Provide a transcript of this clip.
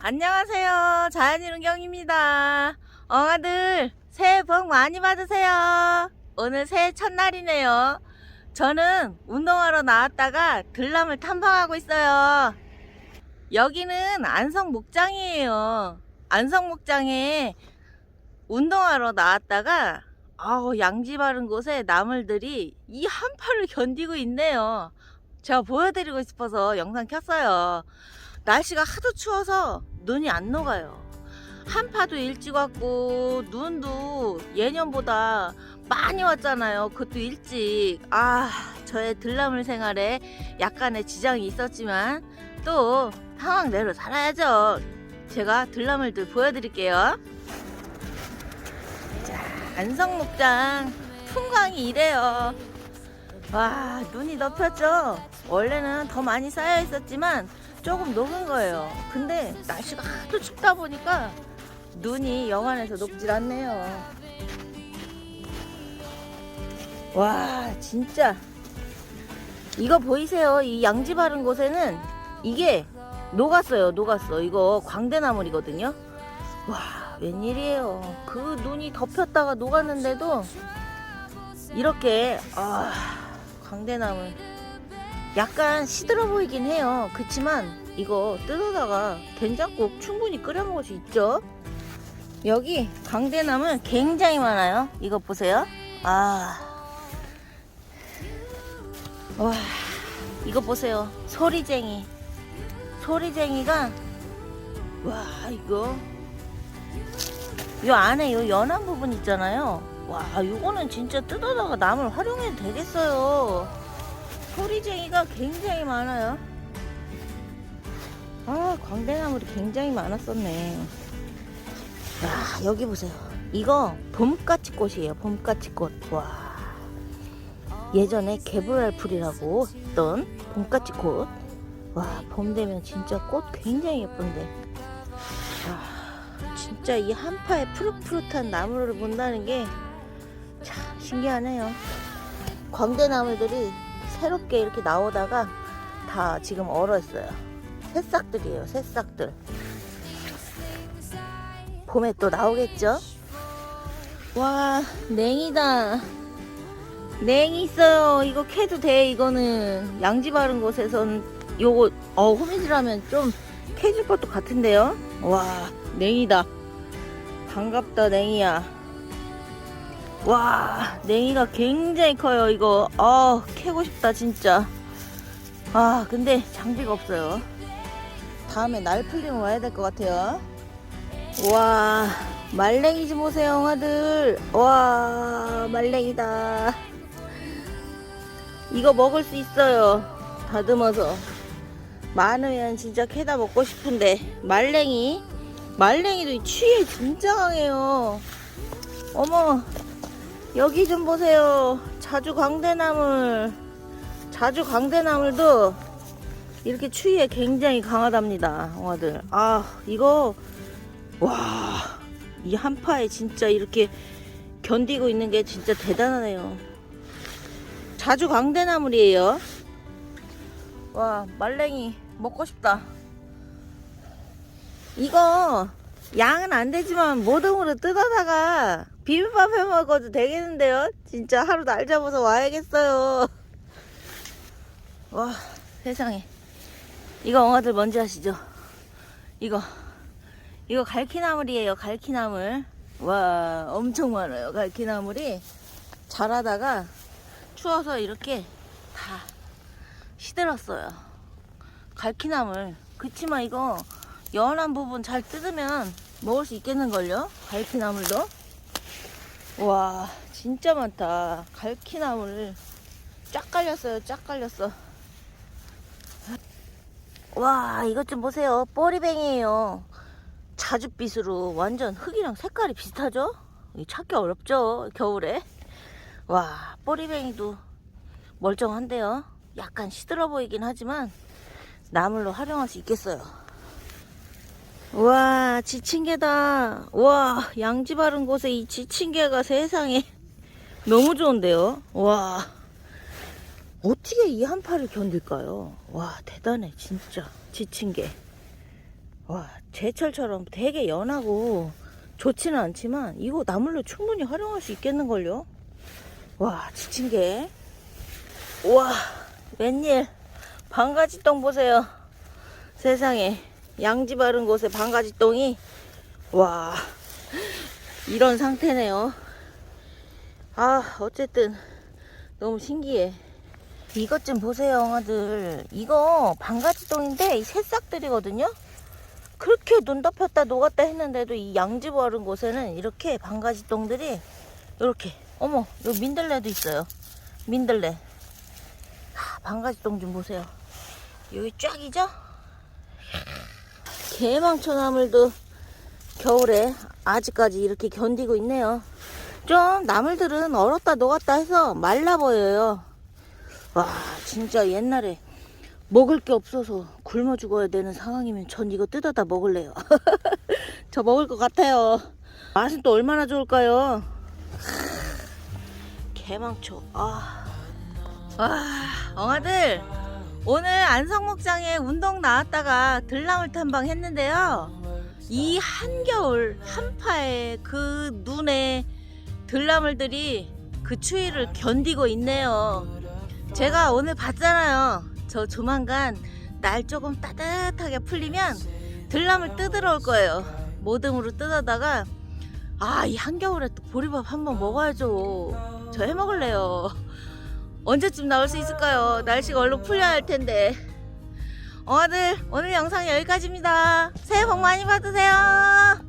안녕하세요. 자연이룬경입니다. 엉아들, 새해 복 많이 받으세요. 오늘 새해 첫날이네요. 저는 운동하러 나왔다가 들람을 탐방하고 있어요. 여기는 안성 목장이에요. 안성 목장에 운동하러 나왔다가 아우 양지 바른 곳에 나물들이 이 한파를 견디고 있네요. 제가 보여드리고 싶어서 영상 켰어요. 날씨가 하도 추워서 눈이 안 녹아요. 한파도 일찍 왔고 눈도 예년보다 많이 왔잖아요. 그것도 일찍. 아, 저의 들나물 생활에 약간의 지장이 있었지만 또 상황대로 살아야죠. 제가 들나물들 보여드릴게요. 자, 안성목장 풍광이 이래요. 와, 눈이 덮였죠? 원래는 더 많이 쌓여 있었지만 조금 녹은 거예요. 근데 날씨가 하도 춥다 보니까 눈이 영안에서 녹질 않네요. 와, 진짜. 이거 보이세요? 이 양지 바른 곳에는 이게 녹았어요. 녹았어. 이거 광대나물이거든요. 와, 웬일이에요. 그 눈이 덮였다가 녹았는데도 이렇게, 아, 광대나물. 약간 시들어 보이긴 해요. 그치만 이거 뜯어다가 된장국 충분히 끓여 먹을 수 있죠. 여기 강대나물 굉장히 많아요. 이거 보세요. 아. 와. 이거 보세요. 소리쟁이. 소리쟁이가 와, 이거 이 안에 요 연한 부분 있잖아요. 와, 이거는 진짜 뜯어다가 나물 활용해도 되겠어요. 소리쟁이가 굉장히 많아요. 아, 광대나물이 굉장히 많았었네. 야, 여기 보세요. 이거 봄까치 꽃이에요. 봄까치 꽃. 와. 예전에 개불알풀이라고 했던 봄까치 꽃. 와, 봄 되면 진짜 꽃 굉장히 예쁜데. 아, 진짜 이 한파에 푸릇푸릇한 나무를 본다는 게 참 신기하네요. 광대나무들이 새롭게 이렇게 나오다가 다 지금 얼어있어요. 새싹들이에요, 새싹들. 봄에 또 나오겠죠? 와, 냉이다. 냉이 있어요. 이거 캐도 돼, 이거는. 양지 바른 곳에선 요거, 어, 호미질하면 좀 캐질 것도 같은데요? 와, 냉이다. 반갑다, 냉이야. 와 냉이가 굉장히 커요 이거. 아 캐고 싶다 진짜. 아 근데 장비가 없어요. 다음에 날 풀리면 와야 될 것 같아요. 와 말랭이 좀 보세요 형아들. 와 말랭이다. 이거 먹을 수 있어요. 다듬어서. 많으면 진짜 캐다 먹고 싶은데. 말랭이? 말랭이도 취에 진짜 강해요. 어머 여기 좀 보세요. 자주 광대나물. 자주 광대나물도 이렇게 추위에 굉장히 강하답니다. 엉아들. 아, 이거, 와, 이 한파에 진짜 이렇게 견디고 있는 게 진짜 대단하네요. 자주 광대나물이에요. 와, 말랭이 먹고 싶다. 이거 양은 안 되지만 모듬으로 뜯어다가 비빔밥 해 먹어도 되겠는데요? 진짜 하루 날 잡아서 와야겠어요. 와, 세상에. 이거 엉아들 뭔지 아시죠? 이거. 이거 갈퀴나물이에요, 갈퀴나물. 와, 엄청 많아요, 갈퀴나물이. 자라다가 추워서 이렇게 다 시들었어요. 갈퀴나물. 그치만 이거 연한 부분 잘 뜯으면 먹을 수 있겠는걸요? 갈퀴나물도. 와 진짜 많다. 갈퀴나물. 쫙 깔렸어요 쫙 깔렸어. 와 이것 좀 보세요. 뽀리뱅이에요. 자줏빛으로 완전 흙이랑 색깔이 비슷하죠? 이 찾기 어렵죠 겨울에? 와 뽀리뱅이도 멀쩡한데요? 약간 시들어 보이긴 하지만 나물로 활용할 수 있겠어요 와 지친개다 와 양지 바른 곳에 이 지친개가 세상에 너무 좋은데요 와 어떻게 이 한파를 견딜까요 와 대단해 진짜 지친개 와, 제철처럼 되게 연하고 좋지는 않지만 이거 나물로 충분히 활용할 수 있겠는걸요? 와, 지친 게. 와, 웬일. 방가지똥 보세요. 세상에. 양지 바른 곳에 방가지 똥이. 와, 이런 상태네요. 아, 어쨌든 너무 신기해. 이것 좀 보세요, 형아들. 이거 방가지 똥인데 이 새싹들이거든요? 그렇게 눈 덮였다 녹았다 했는데도 이 양지 바른 곳에는 이렇게 방가지 똥들이 이렇게 어머 여기 민들레도 있어요 민들레 아, 방가지 똥 좀 보세요 여기 쫙이죠 개망초 나물도 겨울에 아직까지 이렇게 견디고 있네요 좀 나물들은 얼었다 녹았다 해서 말라 보여요 와 진짜 옛날에 먹을 게 없어서 굶어 죽어야 되는 상황이면 전 이거 뜯어다 먹을래요. 저 먹을 것 같아요. 맛은 또 얼마나 좋을까요? 개망초. 아, 와, 엉아들 오늘 안성목장에 운동 나왔다가 들나물 탐방 했는데요. 이 한겨울 한파에 그 눈에 들나물들이 그 추위를 견디고 있네요. 제가 오늘 봤잖아요. 저 조만간 날 조금 따뜻하게 풀리면 들나물 뜯으러 올 거예요. 모듬으로 뜯어다가 아 이 한겨울에 또 보리밥 한번 먹어야죠. 저 해 먹을래요. 언제쯤 나올 수 있을까요? 날씨가 얼른 풀려야 할 텐데. 어들 오늘 영상 여기까지입니다. 새해 복 많이 받으세요.